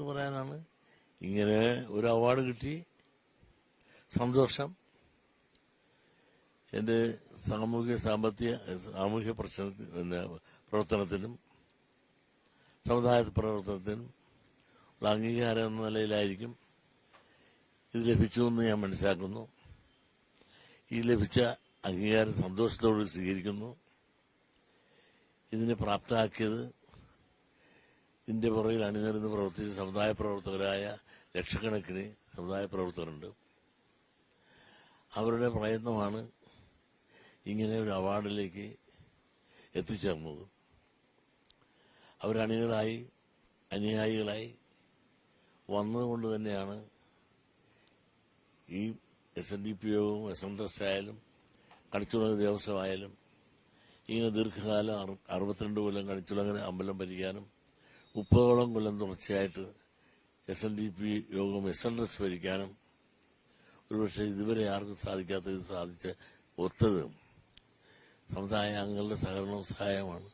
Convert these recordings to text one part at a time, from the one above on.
എന്ത് പറയാനാണ്. ഇങ്ങനെ ഒരു അവാർഡ് കിട്ടി. സന്തോഷം. എന്റെ സാമൂഹിക സാമ്പത്തിക സാമൂഹ്യ പ്രശ്നത്തിന് പ്രവർത്തനത്തിനും സമുദായ പ്രവർത്തനത്തിനും ഉള്ള അംഗീകാരം എന്ന നിലയിലായിരിക്കും ഇത് ലഭിച്ചു എന്ന് ഞാൻ മനസ്സിലാക്കുന്നു. ഈ ലഭിച്ച അംഗീകാരം സന്തോഷത്തോടെ സ്വീകരിക്കുന്നു. ഇതിനെ പ്രാപ്തമാക്കിയത് ഇതിന്റെ പുറകിൽ അണിനിരന്ന് പ്രവർത്തിച്ച സമുദായ പ്രവർത്തകരായ ലക്ഷക്കണക്കിന് സമുദായ പ്രവർത്തകരുണ്ട്. അവരുടെ പ്രയത്നമാണ് ഇങ്ങനെ ഒരു അവാർഡിലേക്ക് എത്തിച്ചേർന്നത്. അവരണികളായി അനുയായികളായി വന്നതുകൊണ്ട് തന്നെയാണ് ഈ എസ് എൻ ഡി പി യോഗവും എസ് എൻ എസ് ആയാലും കണിച്ചുളങ്ങ ദേവസ്വമായാലും ഇങ്ങനെ ദീർഘകാലം അറു- അറുപത്തിരണ്ട് കൊല്ലം കണിച്ചുളങ്ങനെ അമ്പലം ഭരിക്കാനും മുപ്പതോളം കൊല്ലം തുടർച്ചയായിട്ട് എസ് എൻ ഡി പി യോഗം എസ് എൻ എസ് ഭരിക്കാനും ഒരുപക്ഷെ ഇതുവരെ ആർക്കും സാധിക്കാത്ത ഇത് സാധിച്ച് ഒത്തത് സമുദായ അംഗങ്ങളുടെ സഹകരണവും സഹായമാണ്.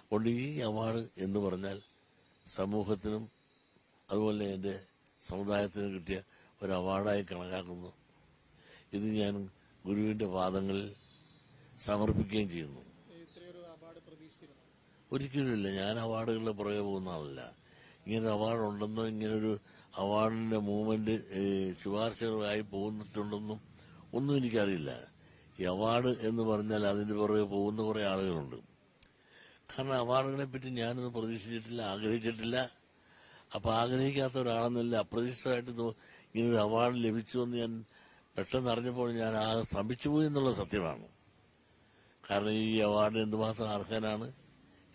അതുകൊണ്ട് ഈ അവാർഡ് എന്ന് പറഞ്ഞാൽ സമൂഹത്തിനും അതുപോലെ എന്റെ സമുദായത്തിനും കിട്ടിയ ഒരു അവാർഡായി കണക്കാക്കുന്നു. ഇത് ഞാൻ ഗുരുവിന്റെ പാദങ്ങളിൽ സമർപ്പിക്കുകയും ചെയ്യുന്നു. ഒരിക്കലുമില്ല. ഞാൻ അവാർഡുകളുടെ പുറകെ പോകുന്ന ആളല്ല. ഇങ്ങനെ അവാർഡ് ഉണ്ടെന്നോ ഇങ്ങനൊരു അവാർഡിന്റെ മൂവ്മെന്റ് ശുപാർശകളായി പോകുന്നിട്ടുണ്ടെന്നും ഒന്നും എനിക്കറിയില്ല. ഈ അവാർഡ് എന്ന് പറഞ്ഞാൽ അതിന്റെ പുറകെ പോകുന്ന കുറെ ആളുകളുണ്ട്. കാരണം അവാർഡുകളെ പറ്റി ഞാനൊന്നും പ്രതീക്ഷിച്ചിട്ടില്ല ആഗ്രഹിച്ചിട്ടില്ല. അപ്പൊ ആഗ്രഹിക്കാത്ത ഒരാളെന്നല്ല അപ്രതീക്ഷിതമായിട്ട് ഇങ്ങനൊരു അവാർഡ് ലഭിച്ചു എന്ന് ഞാൻ പെട്ടെന്ന് അറിഞ്ഞപ്പോൾ ഞാൻ ആ സ്തംഭിച്ചുപോയി എന്നുള്ള സത്യമാണ്. കാരണം ഈ അവാർഡ് എന്തുമാത്രം അർഹനാണ്?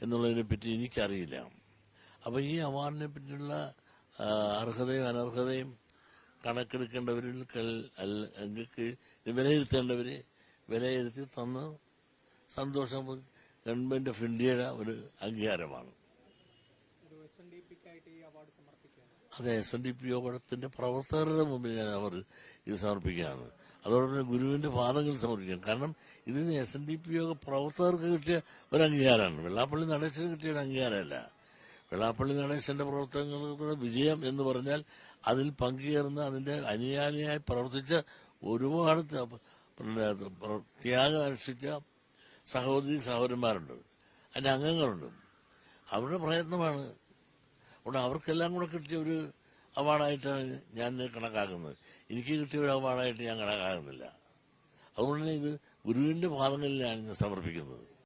എന്നുള്ളതിനെ പറ്റി എനിക്കറിയില്ല. അപ്പൊ ഈ അവാർഡിനെ പറ്റിയുള്ള അർഹതയും അനർഹതയും കണക്കെടുക്കേണ്ടവരിൽ വിലയിരുത്തേണ്ടവര് വിലയിരുത്തി തന്ന് സന്തോഷം ഗവൺമെന്റ് ഓഫ് ഇന്ത്യയുടെ ഒരു അംഗീകാരമാണ്. അതെ എസ് എൻ ഡി പി യോഗത്തിന്റെ പ്രവർത്തകരുടെ മുമ്പിൽ ഞാൻ അവർ ഇത് സമർപ്പിക്കുകയാണ്. അതോടൊപ്പം ഗുരുവിന്റെ പാദങ്ങൾ സമർപ്പിക്കണം. കാരണം ഇത് എസ് എൻ ഡി പി യോഗ പ്രവർത്തകർക്ക് കിട്ടിയ ഒരു അംഗീകാരമാണ് വെള്ളാപ്പള്ളി നടേശന് കിട്ടിയ ഒരു അംഗീകാരമല്ല. വെള്ളാപ്പള്ളി നടേശന്റെ പ്രവർത്തനങ്ങളുടെ വിജയം എന്ന് പറഞ്ഞാൽ അതിൽ പങ്കുചേർന്ന് അതിന്റെ അനുയായിയായി പ്രവർത്തിച്ച ഒരുപാട് ത്യാഗം അനുഷ്ഠിച്ച സഹോദരി സഹോദരന്മാരുണ്ട്. അതിന്റെ അംഗങ്ങളുണ്ട്. അവരുടെ പ്രയത്നമാണ്. അതുകൊണ്ട് അവർക്കെല്ലാം കൂടെ കിട്ടിയ ഒരു അവാർഡായിട്ടാണ് ഞാൻ കണക്കാക്കുന്നത്. എനിക്ക് കിട്ടിയ ഒരു അവാർഡായിട്ട് ഞാൻ കണക്കാക്കുന്നില്ല. അതുകൊണ്ട് ഇത് ഗുരുവിന്റെ പാദങ്ങളിലാണ് ഞാൻ സമർപ്പിക്കുന്നത്.